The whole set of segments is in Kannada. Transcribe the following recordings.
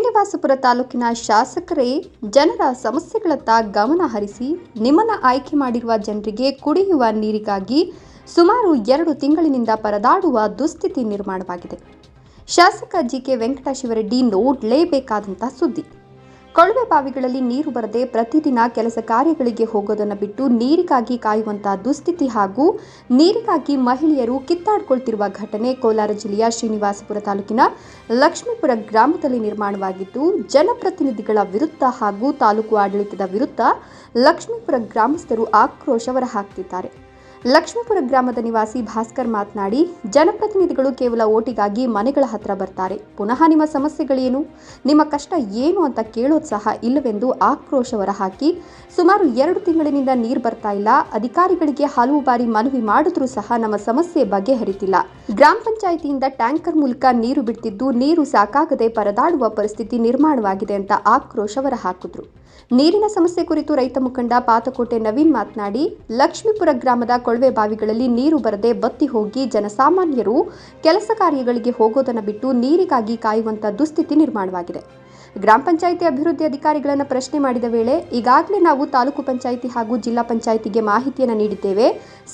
ಶ್ರೀನಿವಾಸಪುರ ತಾಲೂಕಿನ ಶಾಸಕರೇ, ಜನರ ಸಮಸ್ಯೆಗಳತ್ತ ಗಮನ ಹರಿಸಿ ನಿಮ್ಮನ್ನ ಆಯ್ಕೆ ಮಾಡಿರುವ ಜನರಿಗೆ ಕುಡಿಯುವ ನೀರಿಗಾಗಿ ಸುಮಾರು ಎರಡು ತಿಂಗಳಿನಿಂದ ಪರದಾಡುವ ದುಸ್ಥಿತಿ ನಿರ್ಮಾಣವಾಗಿದೆ. ಶಾಸಕ ಜಿಕೆ ವೆಂಕಟಶಿವರೆಡ್ಡಿ ನೋಡಲೇಬೇಕಾದಂಥ ಸುದ್ದಿ. ಕೊಳವೆ ಬಾವಿಗಳಲ್ಲಿ ನೀರು ಬರದೆ ಪ್ರತಿದಿನ ಕೆಲಸ ಕಾರ್ಯಗಳಿಗೆ ಹೋಗೋದನ್ನು ಬಿಟ್ಟು ನೀರಿಗಾಗಿ ಕಾಯುವಂತಹ ದುಸ್ಥಿತಿ ಹಾಗೂ ನೀರಿಗಾಗಿ ಮಹಿಳೆಯರು ಕಿತ್ತಾಡ್ಕೊಳ್ತಿರುವ ಘಟನೆ ಕೋಲಾರ ಜಿಲ್ಲೆಯ ಶ್ರೀನಿವಾಸಪುರ ತಾಲೂಕಿನ ಲಕ್ಷ್ಮೀಪುರ ಗ್ರಾಮದಲ್ಲಿ ನಿರ್ಮಾಣವಾಗಿದ್ದು, ಜನಪ್ರತಿನಿಧಿಗಳ ವಿರುದ್ಧ ಹಾಗೂ ತಾಲೂಕು ಆಡಳಿತದ ವಿರುದ್ಧ ಲಕ್ಷ್ಮೀಪುರ ಗ್ರಾಮಸ್ಥರು ಆಕ್ರೋಶ ಹೊರಹಾಕ್ತಿದ್ದಾರೆ. ಲಕ್ಷ್ಮೀಪುರ ಗ್ರಾಮದ ನಿವಾಸಿ ಭಾಸ್ಕರ್ ಮಾತನಾಡಿ, ಜನಪ್ರತಿನಿಧಿಗಳು ಕೇವಲ ಓಟಿಗಾಗಿ ಮನೆಗಳ ಹತ್ರ ಬರ್ತಾರೆ. ಪುನಃ ನಿಮ್ಮ ಸಮಸ್ಯೆಗಳೇನು? ನಿಮ್ಮ ಕಷ್ಟ ಏನು ಅಂತ ಕೇಳೋದು ಸಹ ಇಲ್ಲವೆಂದು ಆಕ್ರೋಶ ಹೊರಹಾಕಿ, ಸುಮಾರು ಎರಡು ತಿಂಗಳಿನಿಂದ ನೀರು ಬರ್ತಾ ಇಲ್ಲ. ಅಧಿಕಾರಿಗಳಿಗೆ ಹಲವು ಬಾರಿ ಮನವಿ ಮಾಡಿದ್ರೂ ಸಹ ನಮ್ಮ ಸಮಸ್ಯೆ ಬಗೆಹರಿತಿಲ್ಲ. ಗ್ರಾಮ ಪಂಚಾಯಿತಿಯಿಂದ ಟ್ಯಾಂಕರ್ ಮೂಲಕ ನೀರು ಬಿಡ್ತಿದ್ದು, ನೀರು ಸಾಕಾಗದೆ ಪರದಾಡುವ ಪರಿಸ್ಥಿತಿ ನಿರ್ಮಾಣವಾಗಿದೆ ಅಂತ ಆಕ್ರೋಶ ಹೊರಹಾಕಿದ್ರು. ನೀರಿನ ಸಮಸ್ಯೆ ಕುರಿತು ರೈತ ಮುಖಂಡ ಪಾತಕೋಟೆ ನವೀನ್ ಮಾತನಾಡಿ, ಲಕ್ಷ್ಮೀಪುರ ಗ್ರಾಮದ ಕೊಳವೆ ಬಾವಿಗಳಲ್ಲಿ ನೀರು ಬರದೆ ಬತ್ತಿ ಹೋಗಿ ಜನಸಾಮಾನ್ಯರು ಕೆಲಸ ಕಾರ್ಯಗಳಿಗೆ ಹೋಗೋದನ್ನು ಬಿಟ್ಟು ನೀರಿಗಾಗಿ ಕಾಯುವಂತಹ ದುಸ್ಥಿತಿ ನಿರ್ಮಾಣವಾಗಿದೆ. ಗ್ರಾಮ ಪಂಚಾಯಿತಿ ಅಭಿವೃದ್ಧಿ ಅಧಿಕಾರಿಗಳನ್ನು ಪ್ರಶ್ನೆ ಮಾಡಿದ ವೇಳೆ, ಈಗಾಗಲೇ ನಾವು ತಾಲೂಕು ಪಂಚಾಯಿತಿ ಹಾಗೂ ಜಿಲ್ಲಾ ಪಂಚಾಯಿತಿಗೆ ಮಾಹಿತಿಯನ್ನು ನೀಡಿದ್ದೇವೆ.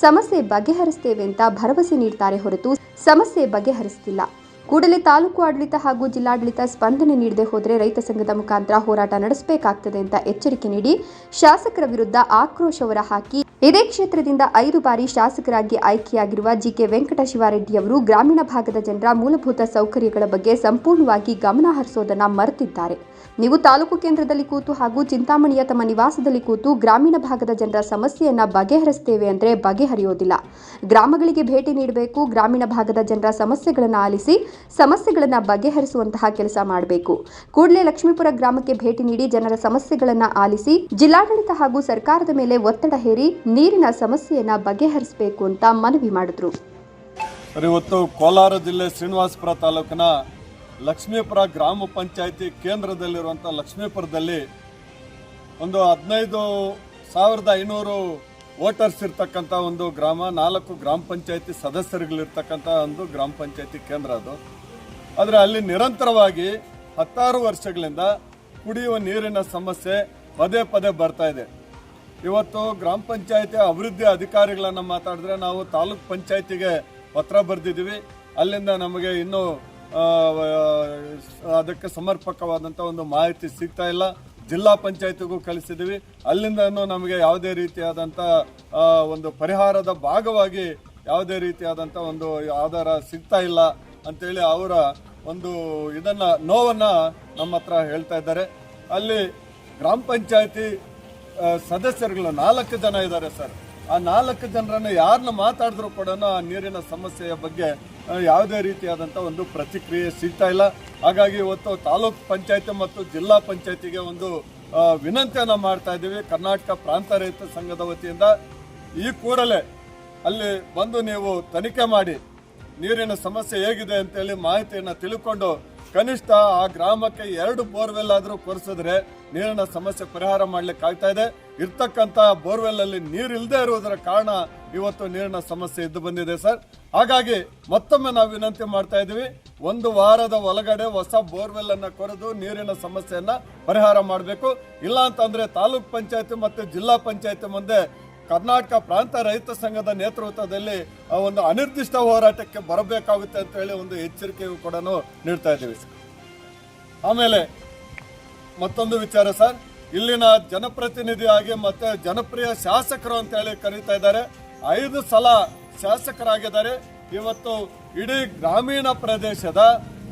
ಸಮಸ್ಯೆ ಬಗೆಹರಿಸ್ತೇವೆ ಅಂತ ಭರವಸೆ ನೀಡ್ತಾರೆ ಹೊರತು ಸಮಸ್ಯೆ ಬಗೆಹರಿಸ್ತಿಲ್ಲ. ಕೂಡಲೇ ತಾಲೂಕು ಆಡಳಿತ ಹಾಗೂ ಜಿಲ್ಲಾಡಳಿತ ಸ್ಪಂದನೆ ನೀಡದೆ ಹೋದರೆ ರೈತ ಸಂಘದ ಮುಖಾಂತರ ಹೋರಾಟ ನಡೆಸಬೇಕಾಗ್ತದೆ ಅಂತ ಎಚ್ಚರಿಕೆ ನೀಡಿ ಶಾಸಕರ ವಿರುದ್ಧ ಆಕ್ರೋಶ ಹೊರಹಾಕಿ ಇದೇ ಕ್ಷೇತ್ರದಿಂದ ಐದು ಬಾರಿ ಶಾಸಕರಾಗಿ ಆಯ್ಕೆಯಾಗಿರುವ ಜಿಕೆ ವೆಂಕಟ ಶಿವಾರೆಡ್ಡಿ ಅವರು ಗ್ರಾಮೀಣ ಭಾಗದ ಜನರ ಮೂಲಭೂತ ಸೌಕರ್ಯಗಳ ಬಗ್ಗೆ ಸಂಪೂರ್ಣವಾಗಿ ಗಮನ ಹರಿಸೋದನ್ನು ಮರೆತಿದ್ದಾರೆ. ನೀವು ತಾಲೂಕು ಕೇಂದ್ರದಲ್ಲಿ ಕೂತು ಹಾಗೂ ಚಿಂತಾಮಣಿಯ ತಮ್ಮ ನಿವಾಸದಲ್ಲಿ ಕೂತು ಗ್ರಾಮೀಣ ಭಾಗದ ಜನರ ಸಮಸ್ಯೆಯನ್ನ ಬಗೆಹರಿಸ್ತೇವೆ ಅಂದ್ರೆ ಬಗೆಹರಿಯೋದಿಲ್ಲ. ಗ್ರಾಮಗಳಿಗೆ ಭೇಟಿ ನೀಡಬೇಕು, ಗ್ರಾಮೀಣ ಭಾಗದ ಜನರ ಸಮಸ್ಯೆಗಳನ್ನು ಆಲಿಸಿ, ಸಮಸ್ಯೆಗಳನ್ನು ಬಗೆಹರಿಸುವಂತಹ ಕೆಲಸ ಮಾಡಬೇಕು. ಕೂಡಲೇ ಲಕ್ಷ್ಮೀಪುರ ಗ್ರಾಮಕ್ಕೆ ಭೇಟಿ ನೀಡಿ ಜನರ ಸಮಸ್ಯೆಗಳನ್ನು ಆಲಿಸಿ, ಜಿಲ್ಲಾಡಳಿತ ಹಾಗೂ ಸರ್ಕಾರದ ಮೇಲೆ ಒತ್ತಡ ಹೇರಿ ನೀರಿನ ಸಮಸ್ಯೆಯನ್ನ ಬಗೆಹರಿಸಬೇಕು ಅಂತ ಮನವಿ ಮಾಡಿದ್ರು. ಇವತ್ತು ಕೋಲಾರ ಜಿಲ್ಲೆ ಶ್ರೀನಿವಾಸಪುರ ತಾಲೂಕಿನ ಲಕ್ಷ್ಮೀಪುರ ಗ್ರಾಮ ಪಂಚಾಯಿತಿ ಕೇಂದ್ರದಲ್ಲಿರುವಂಥ ಲಕ್ಷ್ಮೀಪುರದಲ್ಲಿ ಒಂದು ಹದಿನೈದು ಸಾವಿರದ ಐನೂರು ವೋಟರ್ಸ್ ಇರ್ತಕ್ಕಂಥ ಒಂದು ಗ್ರಾಮ, ನಾಲ್ಕು ಗ್ರಾಮ ಪಂಚಾಯಿತಿ ಸದಸ್ಯರುಗಳಿರ್ತಕ್ಕಂಥ ಒಂದು ಗ್ರಾಮ ಪಂಚಾಯಿತಿ ಕೇಂದ್ರ ಅದು. ಆದರೆ ಅಲ್ಲಿ ನಿರಂತರವಾಗಿ ಹತ್ತಾರು ವರ್ಷಗಳಿಂದ ಕುಡಿಯುವ ನೀರಿನ ಸಮಸ್ಯೆ ಪದೇ ಪದೇ ಬರ್ತಾ ಇದೆ. ಇವತ್ತು ಗ್ರಾಮ ಪಂಚಾಯತಿ ಅಭಿವೃದ್ಧಿ ಅಧಿಕಾರಿಗಳನ್ನು ಮಾತಾಡಿದ್ರೆ ನಾವು ತಾಲೂಕ್ ಪಂಚಾಯತಿಗೆ ಪತ್ರ ಬರೆದಿದ್ದೀವಿ. ಅಲ್ಲಿಂದ ನಮಗೆ ಇನ್ನೂ ಅದಕ್ಕೆ ಸಮರ್ಪಕವಾದಂಥ ಒಂದು ಮಾಹಿತಿ ಸಿಗ್ತಾ ಇಲ್ಲ. ಜಿಲ್ಲಾ ಪಂಚಾಯತಿಗೂ ಕಳಿಸಿದ್ದೀವಿ. ಅಲ್ಲಿಂದನೂ ನಮಗೆ ಯಾವುದೇ ರೀತಿಯಾದಂಥ ಒಂದು ಪರಿಹಾರದ ಭಾಗವಾಗಿ ಯಾವುದೇ ರೀತಿಯಾದಂಥ ಒಂದು ಆಧಾರ ಸಿಗ್ತಾ ಇಲ್ಲ ಅಂತೇಳಿ ಅವರ ಒಂದು ಇದನ್ನು, ನೋವನ್ನು ನಮ್ಮ ಹತ್ರ ಹೇಳ್ತಾ ಇದ್ದಾರೆ. ಅಲ್ಲಿ ಗ್ರಾಮ ಪಂಚಾಯತಿ ಸದಸ್ಯರುಗಳು ನಾಲ್ಕು ಜನ ಇದ್ದಾರೆ ಸರ್. ಆ ನಾಲ್ಕು ಜನರನ್ನು ಯಾರನ್ನ ಮಾತಾಡಿದ್ರು ಕೂಡ ಆ ನೀರಿನ ಸಮಸ್ಯೆಯ ಬಗ್ಗೆ ಯಾವುದೇ ರೀತಿಯಾದಂಥ ಒಂದು ಪ್ರತಿಕ್ರಿಯೆ ಸಿಗ್ತಾ ಇಲ್ಲ. ಹಾಗಾಗಿ ಇವತ್ತು ತಾಲೂಕ್ ಪಂಚಾಯತಿ ಮತ್ತು ಜಿಲ್ಲಾ ಪಂಚಾಯತಿಗೆ ಒಂದು ವಿನಂತಿಯನ್ನು ಮಾಡ್ತಾ ಇದ್ದೀವಿ. ಕರ್ನಾಟಕ ಪ್ರಾಂತ ರೈತ ಸಂಘದ ವತಿಯಿಂದ ಈ ಕೂಡಲೇ ಅಲ್ಲಿ ಬಂದು ನೀವು ತನಿಖೆ ಮಾಡಿ ನೀರಿನ ಸಮಸ್ಯೆ ಹೇಗಿದೆ ಅಂತೇಳಿ ಮಾಹಿತಿಯನ್ನು ತಿಳ್ಕೊಂಡು ಕನಿಷ್ಠ ಆ ಗ್ರಾಮಕ್ಕೆ ಎರಡು ಬೋರ್ವೆಲ್ ಆದರೂ ಕೊರೆಸಿದ್ರೆ ನೀರಿನ ಸಮಸ್ಯೆ ಪರಿಹಾರ ಮಾಡ್ಲಿಕ್ಕೆ ಆಗ್ತಾ ಇದೆ. ಇರ್ತಕ್ಕಂಥ ಬೋರ್ವೆಲ್ ಅಲ್ಲಿ ನೀರು ಇರುವುದರ ಕಾರಣ ಇವತ್ತು ನೀರಿನ ಸಮಸ್ಯೆ ಇದ್ದು ಬಂದಿದೆ ಸರ್. ಹಾಗಾಗಿ ಮತ್ತೊಮ್ಮೆ ನಾವು ವಿನಂತಿ ಮಾಡ್ತಾ ಇದ್ದೀವಿ, ಒಂದು ವಾರದ ಒಳಗಡೆ ಹೊಸ ಬೋರ್ವೆಲ್ ಅನ್ನ ಕೊರೆದು ನೀರಿನ ಸಮಸ್ಯೆಯನ್ನ ಪರಿಹಾರ ಮಾಡಬೇಕು. ಇಲ್ಲ ಅಂತಂದ್ರೆ ತಾಲೂಕ್ ಪಂಚಾಯತಿ ಮತ್ತು ಜಿಲ್ಲಾ ಪಂಚಾಯತಿ ಮುಂದೆ ಕರ್ನಾಟಕ ಪ್ರಾಂತ ರೈತ ಸಂಘದ ನೇತೃತ್ವದಲ್ಲಿ ಒಂದು ಅನಿರ್ದಿಷ್ಟ ಹೋರಾಟಕ್ಕೆ ಬರಬೇಕಾಗುತ್ತೆ ಅಂತ ಹೇಳಿ ಒಂದು ಎಚ್ಚರಿಕೆಯು ಕೂಡ ನೀಡ್ತಾ ಇದ್ದೀವಿ ಆಮೇಲೆ ಮತ್ತೊಂದು ವಿಚಾರ ಸರ್. ಇಲ್ಲಿನ ಜನಪ್ರತಿನಿಧಿಯಾಗಿ ಮತ್ತೆ ಜನಪ್ರಿಯ ಶಾಸಕರು ಅಂತ ಹೇಳಿ ಕರೀತಾ ಇದ್ದಾರೆ. ಐದು ಸಲ ಶಾಸಕರಾಗಿದ್ದಾರೆ. ಇವತ್ತು ಇಡೀ ಗ್ರಾಮೀಣ ಪ್ರದೇಶದ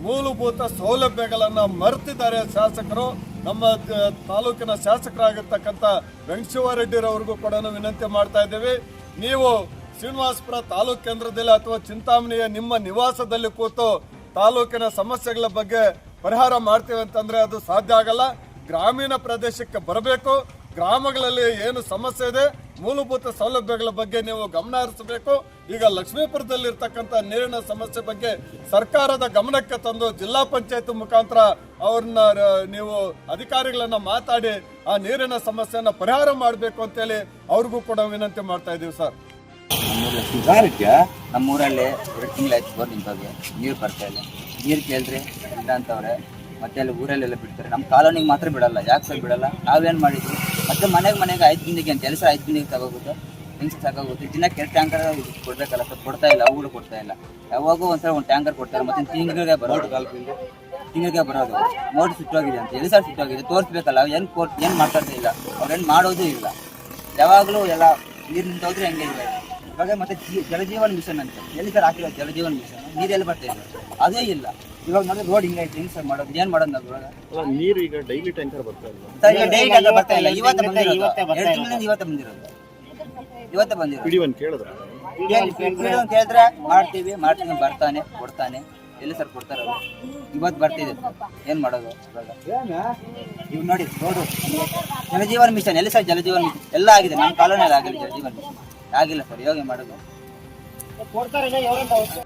ಮೂಲಭೂತ ಸೌಲಭ್ಯಗಳನ್ನ ಮರೆತಿದ್ದಾರೆ ಶಾಸಕರು. ನಮ್ಮ ತಾಲೂಕಿನ ಶಾಸಕರಾಗಿರ್ತಕ್ಕಂಥ ವೆಂಕಟಶಿವರೆಡ್ಡಿರವ್ರಿಗೂ ಕೂಡ ವಿನಂತಿ ಮಾಡ್ತಾ ಇದ್ದೇವೆ. ನೀವು ಶ್ರೀನಿವಾಸಪುರ ತಾಲೂಕು ಕೇಂದ್ರದಲ್ಲಿ ಅಥವಾ ಚಿಂತಾಮಣಿಯ ನಿಮ್ಮ ನಿವಾಸದಲ್ಲಿ ಕೂತು ತಾಲೂಕಿನ ಸಮಸ್ಯೆಗಳ ಬಗ್ಗೆ ಪರಿಹಾರ ಮಾಡ್ತೀವಿ ಅಂತಂದ್ರೆ ಅದು ಸಾಧ್ಯ ಆಗಲ್ಲ. ಗ್ರಾಮೀಣ ಪ್ರದೇಶಕ್ಕೆ ಬರಬೇಕು. ಗ್ರಾಮಗಳಲ್ಲಿ ಏನು ಸಮಸ್ಯೆ ಇದೆ ಮೂಲಭೂತ ಸೌಲಭ್ಯಗಳ ಬಗ್ಗೆ ನೀವು ಗಮನ ಹರಿಸಬೇಕು. ಈಗ ಲಕ್ಷ್ಮೀಪುರದಲ್ಲಿ ಇರ್ತಕ್ಕಂಥ ನೀರಿನ ಸಮಸ್ಯೆ ಬಗ್ಗೆ ಸರ್ಕಾರದ ಗಮನಕ್ಕೆ ತಂದು ಜಿಲ್ಲಾ ಪಂಚಾಯತ್ ಮುಖಾಂತರ ಅವ್ರನ್ನ ನೀವು ಅಧಿಕಾರಿಗಳನ್ನ ಮಾತಾಡಿ ಆ ನೀರಿನ ಸಮಸ್ಯೆಯನ್ನು ಪರಿಹಾರ ಮಾಡಬೇಕು ಅಂತೇಳಿ ಅವ್ರಿಗೂ ಕೂಡ ವಿನಂತಿ ಮಾಡ್ತಾ ಇದ್ದೀವಿ ಸರ್. ನಮ್ಮೂರಲ್ಲಿ ಎರಡು ತಿಂಗಳಾಯ್ತು ಬೋರ್ ನಿಂತೋಗಿ, ನೀರು ಬರ್ತಾ ಇಲ್ಲ. ನೀರು ಕೇಳಿದ್ರೆ ಇಲ್ಲ ಅಂತವ್ರೆ, ಮತ್ತೆ ಅಲ್ಲಿ ಊರಲ್ಲೆಲ್ಲ ಬಿಡ್ತಾರೆ. ನಮ್ಮ ಕಾಲೋನಿಗೆ ಮಾತ್ರ ಬಿಡಲ್ಲ ಯಾಕೆ ಬಿಡಲ್ಲ. ನಾವೇನು ಮಾಡಿದ್ವಿ? ಮತ್ತೆ ಮನೆಗೆ ಮನೆಗೆ ಐದು ಬಿಂದಿಗೆ ಅಂತ ಕೆಲಸ ಐದು ಬಿಂದಿಗೆ ತಗೋಗುತ್ತೆ ಹೆಂಗ್ಸ್ ಸಾಕಾಗುತ್ತೆ ದಿನಕ್ಕೆ ಎರಡು ಟ್ಯಾಂಕರ್ ಕೊಡ್ಬೇಕಲ್ಲ ಸರ್, ಕೊಡ್ತಾ ಇಲ್ಲ, ಅವುಗಳು ಕೊಡ್ತಾ ಇಲ್ಲ. ಯಾವಾಗೂ ಒಂದ್ಸಲ ಒಂದು ಟ್ಯಾಂಕರ್ ಕೊಡ್ತಾರೆ, ಮತ್ತೆ ತಿಂಗಳಿಗೆ ಬರೋದು. ತಿಂಗಳಿಗೆ ಬರೋದು. ಮೋಡ್ ಸುಟ್ಟೋಗಿದೆ ಅಂತ ಎಲ್ಲಿ ಸರ್ ಸುಟ್ಟೋಗಿದೆ, ತೋರಿಸ್ಬೇಕಲ್ಲ, ಏನು ಕೋರ್ಟ್ ಏನು ಮಾತಾಡ್ತಾ ಇಲ್ಲ. ಅವ್ರೇನು ಮಾಡೋದು ಇಲ್ಲ. ಯಾವಾಗಲೂ ಎಲ್ಲ ನೀರು ನಿಂತೋದ್ರೆ ಹೆಂಗೆ ಇಲ್ಲ ಇವಾಗ ಮತ್ತೆ ಜಲಜೀವನ ಜಲಜೀವನ್ ಮಿಷನ್ ಅಂತ, ಎಲ್ಲಿ ಸರ್ ಹಾಕಿರೋ ಜಲಜೀವನ್ ಮಿಷನ್? ನೀರೆಲ್ಲಿ ಬರ್ತಾ ಇದೆ? ಅದೇ ಇಲ್ಲ. ಇವಾಗ ನೋಡಿ ರೋಡ್ ಹಿಂಗೈತೆ ಹೆಂಗ್ ಸರ್ ಮಾಡೋದು? ಏನ್ ಮಾಡೋದು ನಾವು ಇವಾಗ? ನೀರು ಈಗ ಡೈಲಿ ಟ್ಯಾಂಕರ್ ಬರ್ತಾ ಇಲ್ಲ ಸರ್ ಈಗ ಡೈಲಿ ಆಗಿ ಬರ್ತಾ ಇಲ್ಲ. ಇವತ್ತು ಬಂದಿರೋದು. ಎರಡು ತಿಂಗಳಿಂದ ಇವತ್ತು ಬಂದಿರೋದು. ಇವತ್ತು ಬಂದಿರೋದು. ಪಿಡಿ ಒನ್ ಕೇಳಿದ್ರ? ಕೇಳಿ- ಕೇಳಿ ಅಂತ ಹೇಳಿದ್ರೆ ಮಾಡ್ತೀವಿ ಮಾಡ್ತೀನಿ ಬರ್ತಾನೆ ಕೊಡ್ತಾನೆ. ಎಲ್ಲಿ ಸರ್ ಕೊಡ್ತಾರೆ ಅವ್ರು? ಇವತ್ತು ಬರ್ತಿದೆ. ಏನ್ ಮಾಡೋದು ಇವಾಗ? ಇವ್ ನೋಡಿ ರೋಡು ಜಲಜೀವನ್ ಮಿಷನ್ ಎಲ್ಲಿ ಸರ್ ಜಲಜೀವನ್ ಮಿಷನ್ ಎಲ್ಲ ಆಗಿದೆ ನಮ್ಮ ಕಾಲೋನಿಯಲ್ಲಿ ಆಗಿಲ್ಲ ಜಲಜೀವನ್ ಮಿಷನ್ ಆಗಿಲ್ಲ ಸರ್ ಯೋಗ ಏನ್ ಮಾಡೋದು?